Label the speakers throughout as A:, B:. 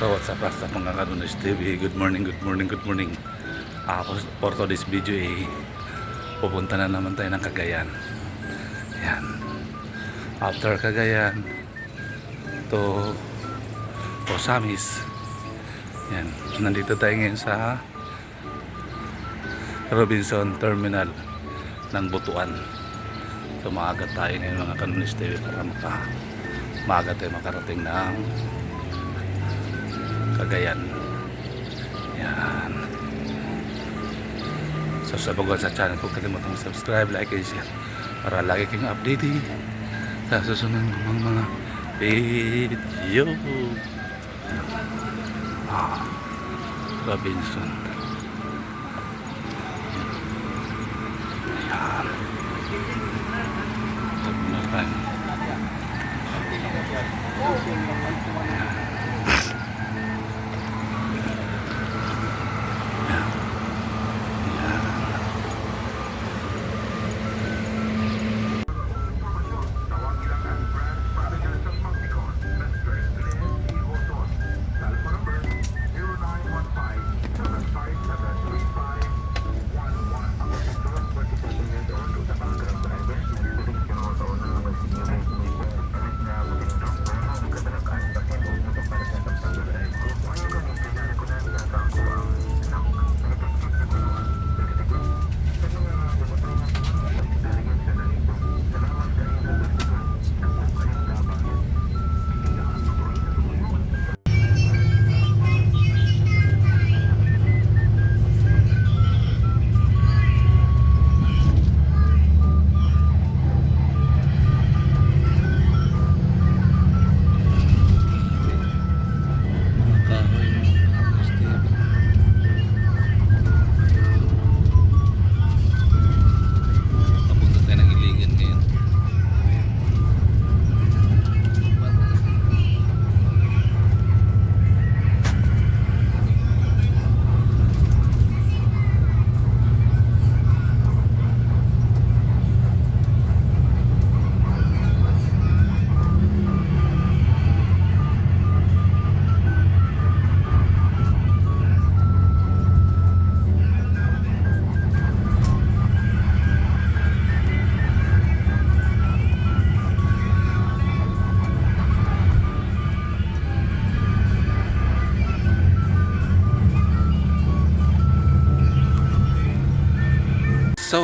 A: So what's up basta mga kanunas TV Good morning, good morning, good morning. Uh, For today's video eh Pupunta na naman tayo ng Cagayan. Yan. After Cagayan To Osamis. Yan. Nandito tayo ngayon sa Robinson Terminal ng Butuan. So maaga tayo ngayon mga kanunas TV Para maka Maaga tayo makarating ng Cagayan. Yan. So sa bago sa channel, huwag kalimutang subscribe, like, and share para lagi kayong updated sa susunod ng mga video. Ah, Robinson.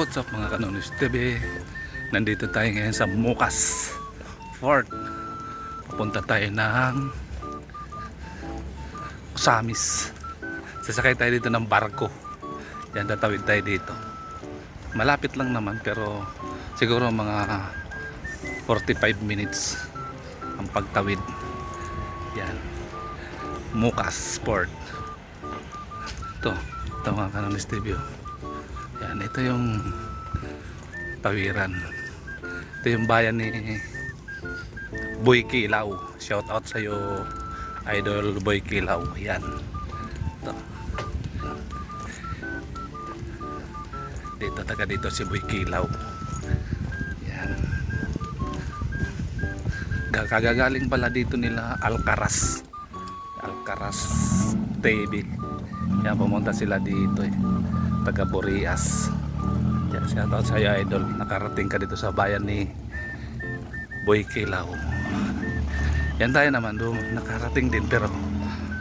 A: What's up mga kanonis TV Nandito tayo ngayon sa Mukas Fort. Pupunta tayo ng Osamis Sasakay tayo dito ng barko. Yan tatawid tayo dito. Malapit lang naman pero Siguro mga 45 minutes Ang pagtawid. Yan. Mukas Port Ito Ito mga kanonis TV oh. Yan, ito yung tawiran. Ito yung bayan ni Boy Kilaw. Shout out sa iyo, Idol Boy Kilaw. Yan. Ito. Dito taga dito si Boy Kilaw. Yan. Ga- Kagagaling pala dito nila Alcaraz. Alcaraz TV. Yan pumunta sila dito eh taga Borias yan shout out sa iyo idol. Nakarating ka dito sa bayan ni Boy Kilaw. Yan tayo naman doon nakarating din pero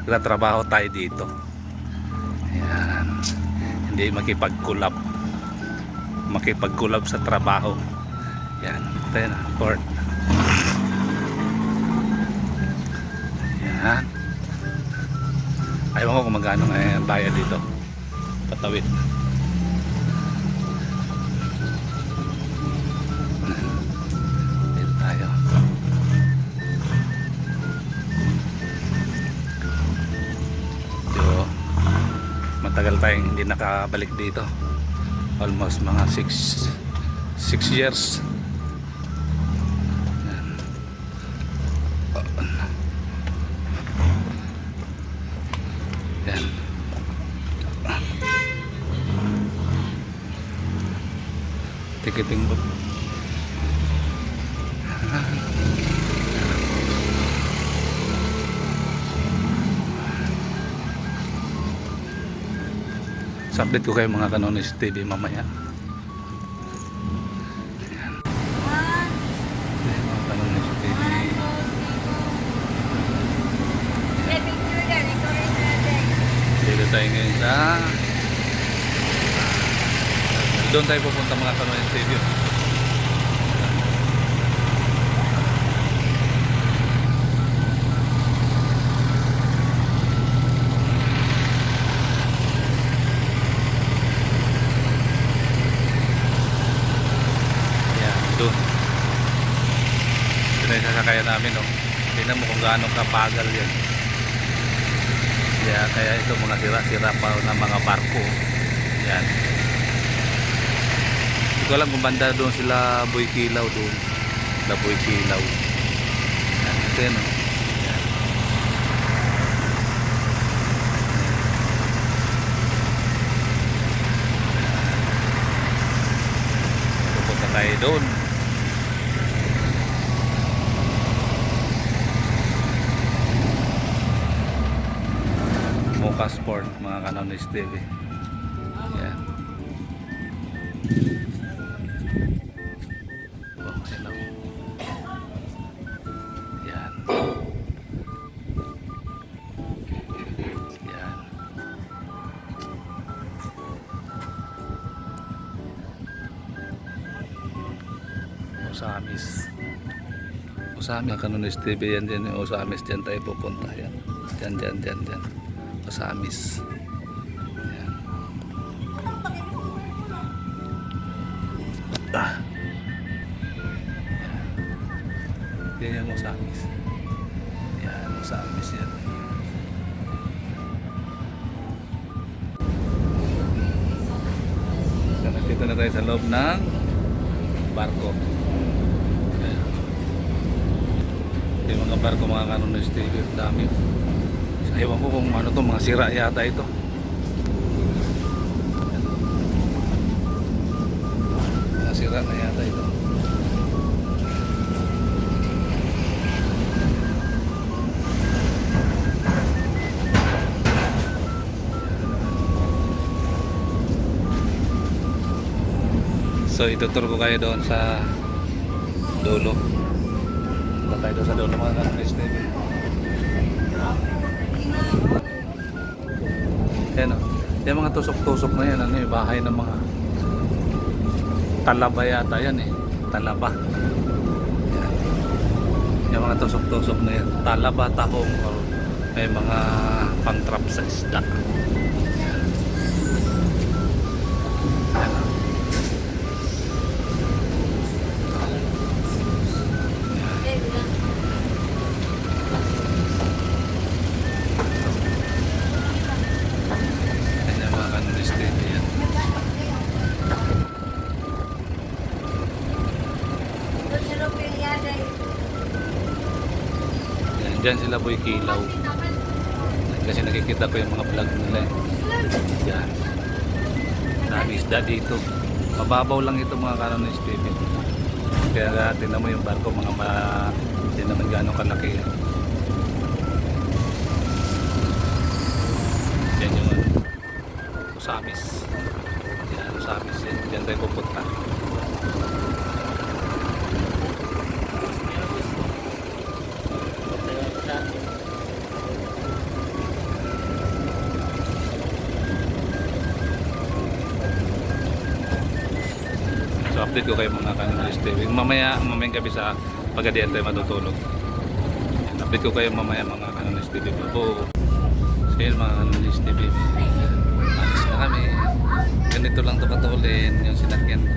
A: nagtatrabaho tayo dito. Yan. Hindi makipagkulab makipagkulab sa trabaho. Yan tayo na port yan. Ayaw ko kung magkano yung bayad dito. Patawid matagal tayong hindi nakabalik dito almost mga 6 6 years Yan. Yan. Ticketing So update ko kayo mga Kanonis TV mamaya. Dito tayo ngayon sa doon tayo pupunta mga Kanonis TV. Yan, doon. Sasakayan namin, no? Tingnan mo kung gaano kapagal yan. Kaya, kaya ito mga sira-sira pa ng mga barko. Yan. Hindi ko alam kung banda doon sila Boy Kilaw doon. Sila Boy Kilaw. Yan, ito yan. Pupunta tayo doon. Mocha Sport mga kanonis TV. Yan. Oh, hello. Yan. Yan. Osamis. Osamis kanonis TV yan dyan yung Osamis dyan tayo pupunta yan. Dyan dyan dyan dyan. Osamis. Yan. Ah. Yan yung Osamis. Yan, Osamis yan. So, nandito na tayo sa loob ng barko. Ayan. Yung mga barko mga kanon na stable, dami. Ewan ko kung ano to, mga sira yata ito. Mga sira na yata ito. So itutur ko kayo doon sa dulo. Punta tayo doon sa dulo mga kanon stable. Yan o. Yung mga tusok-tusok na yan, ano yung bahay ng mga talaba yata yan eh. Talaba. Yan. Yung mga tusok-tusok na yan. Talaba, tahong, or may mga pang-trap sa isda. Dyan sila boy kilaw. Kasi nakikita ko yung mga vlog nila eh. Yan. Dami isda dito. Mababaw lang ito mga kanonis TV. Kaya tinan mo yung barko mga ma... Hindi naman gano'ng kalaki yan. Yan yung ano. Usamis. Yan, Usamis yan. Diyan tayo pupunta. Update ko kayo mga kanonis TV. Mamaya, mamayang gabi sa pagadian tayo matutulog. Update ko kayo mamaya mga kanonis TV. Po. So yun mga kanonis TV. Alis na kami. Ganito lang to katulin yung sinakyan ko.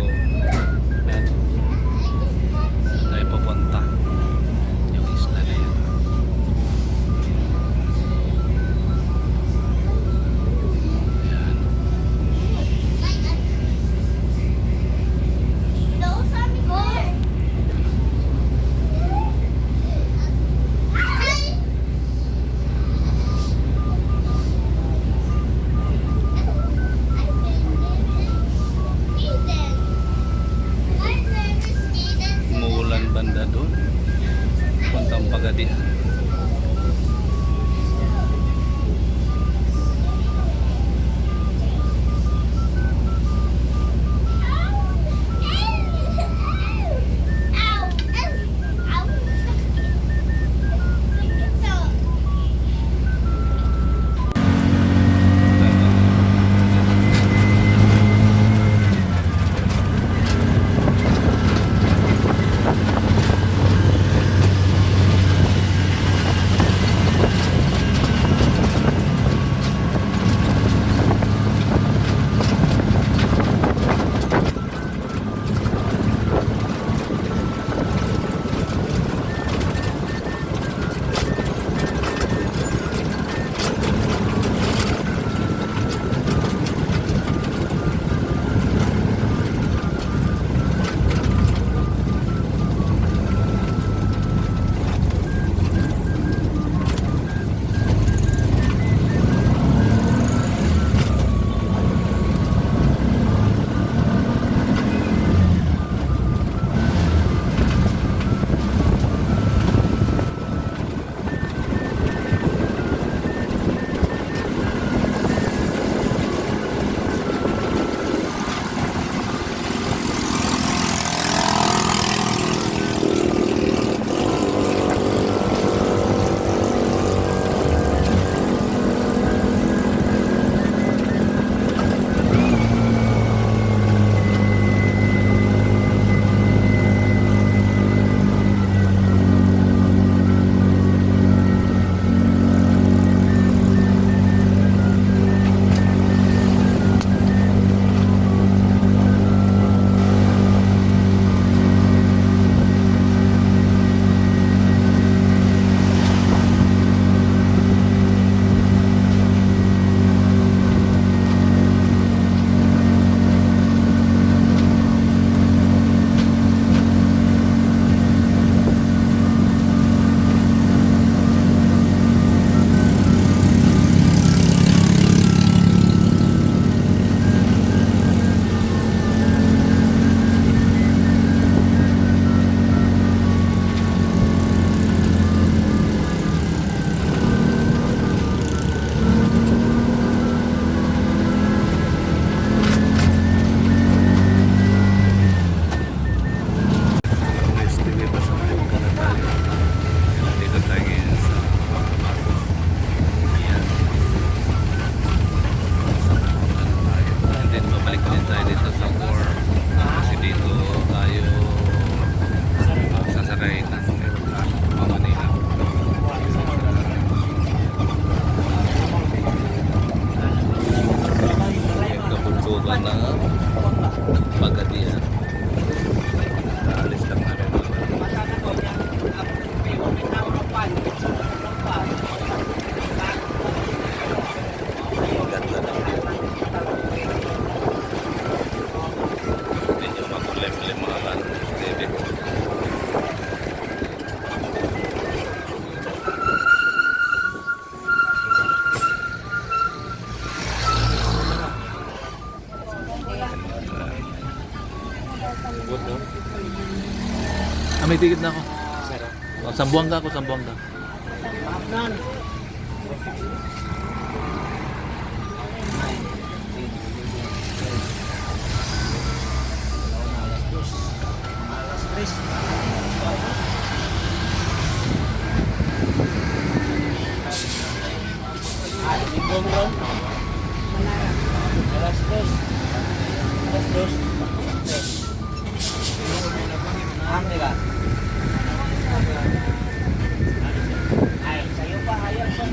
A: May ticket na ako.
B: Sir.
A: Oh, Sambuanga ako, Sambuanga.
B: Nan. Alas tres. Ah, di Gomron. Alas dos. Alas dos. Teka. Ay, sa'yo pa, hayang sa